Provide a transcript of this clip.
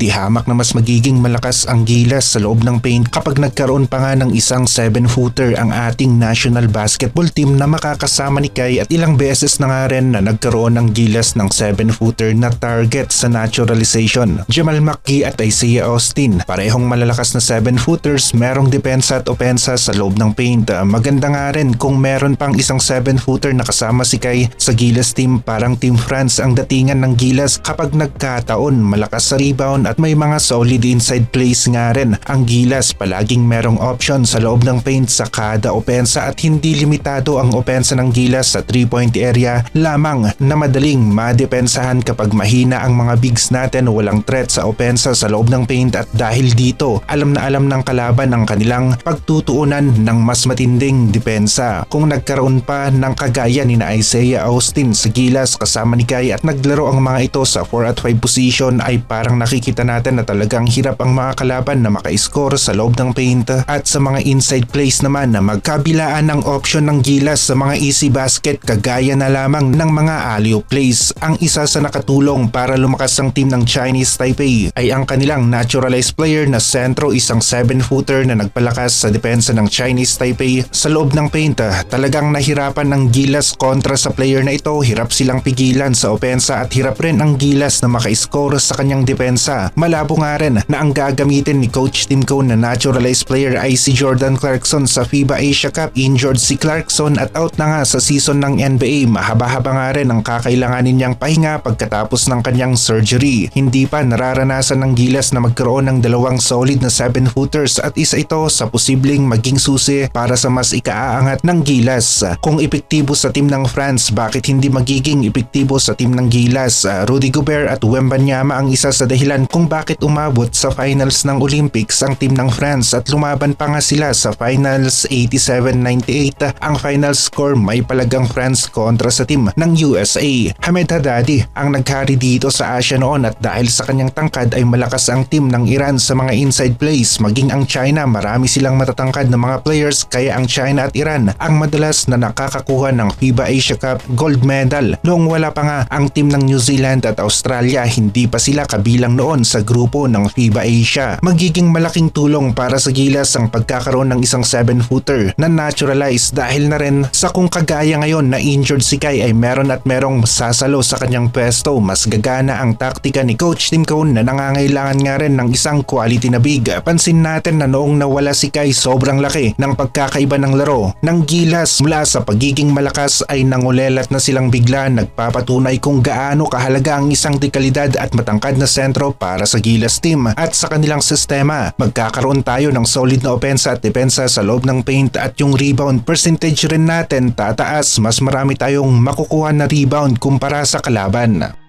Di hamak na mas magiging malakas ang gilas sa loob ng paint kapag nagkaroon pa nga ng isang 7-footer ang ating national basketball team na makakasama ni Kai at ilang beses na nga rin na nagkaroon ng gilas ng 7-footer na target sa naturalization. Jamal McGee at Isaiah Austin, parehong malalakas na 7-footers, merong depensa at opensa sa loob ng paint. Maganda nga rin kung meron pang isang 7-footer na kasama si Kai sa Gilas team parang Team France ang datingan ng Gilas kapag nagkataon malakas sa rebound at may mga solid inside plays nga rin. Ang Gilas palaging merong option sa loob ng paint sa kada opensa at hindi limitado ang opensa ng Gilas sa 3-point area lamang na madaling madepensahan kapag mahina ang mga bigs natin walang threat sa opensa sa loob ng paint at dahil dito alam na alam ng kalaban ang kanilang pagtutuunan ng mas matinding depensa. Kung nagkaroon pa ng kagaya ni na Isaiah Austin sa Gilas kasama ni Kai at naglaro ang mga ito sa 4 at 5 position ay parang nakikita natin na talagang hirap ang mga kalaban na maka-score sa loob ng paint at sa mga inside plays naman na magkabilaan ng option ng Gilas sa mga easy basket kagaya na lamang ng mga alley plays. Ang isa sa nakatulong para lumakas ang team ng Chinese Taipei ay ang kanilang naturalized player na sentro isang 7-footer na nagpalakas sa depensa ng Chinese Taipei sa loob ng paint. Talagang nahirapan ng Gilas kontra sa player na ito. Hirap silang pigilan sa opensa at hirap rin ang Gilas na maka-score sa kanyang depensa. Malabo nga rin na ang gagamitin ni Coach Tim Cone na naturalized player ay si Jordan Clarkson sa FIBA Asia Cup. Injured si Clarkson at out na nga sa season ng NBA. Mahaba-haba nga rin ang kakailanganin niyang pahinga pagkatapos ng kanyang surgery. Hindi pa nararanasan ng Gilas na magkaroon ng dalawang solid na 7-footers at isa ito sa posibleng maging susi para sa mas ikaaangat ng Gilas. Kung epektibo sa team ng France, bakit hindi magiging epektibo sa team ng Gilas? Rudy Gobert at Wembanyama ang isa sa dahilan kung bakit umabot sa finals ng Olympics ang team ng France at lumaban pa nga sila sa finals 87-98. Ang final score may palagang France kontra sa team ng USA. Hamed Haddadi ang nagkari dito sa Asia noon at dahil sa kanyang tangkad ay malakas ang team ng Iran sa mga inside plays. Maging ang China marami silang matatangkad na mga players kaya ang China at Iran ang madalas na nakakakuha ng FIBA Asia Cup gold medal. Noong wala pa nga ang team ng New Zealand at Australia hindi pa sila kabilang noon sa grupo ng FIBA Asia. Magiging malaking tulong para sa Gilas ang pagkakaroon ng isang 7-footer na naturalized dahil na rin sa kung kagaya ngayon na injured si Kai ay meron at merong sasalo sa kanyang pwesto. Mas gagana ang taktika ni Coach Tim Cone na nangangailangan nga rin ng isang quality na big. Pansin natin na noong nawala si Kai sobrang laki ng pagkakaiba ng laro. Nang gilas mula sa pagiging malakas ay nangulelat na silang bigla nagpapatunay kung gaano kahalaga ang isang dekalidad at matangkad na sentro para sa gilas team at sa kanilang sistema. Magkakaroon tayo ng solid na opensa at depensa sa loob ng paint at yung rebound percentage rin natin tataas mas marami tayong makukuha na rebound kumpara sa kalaban.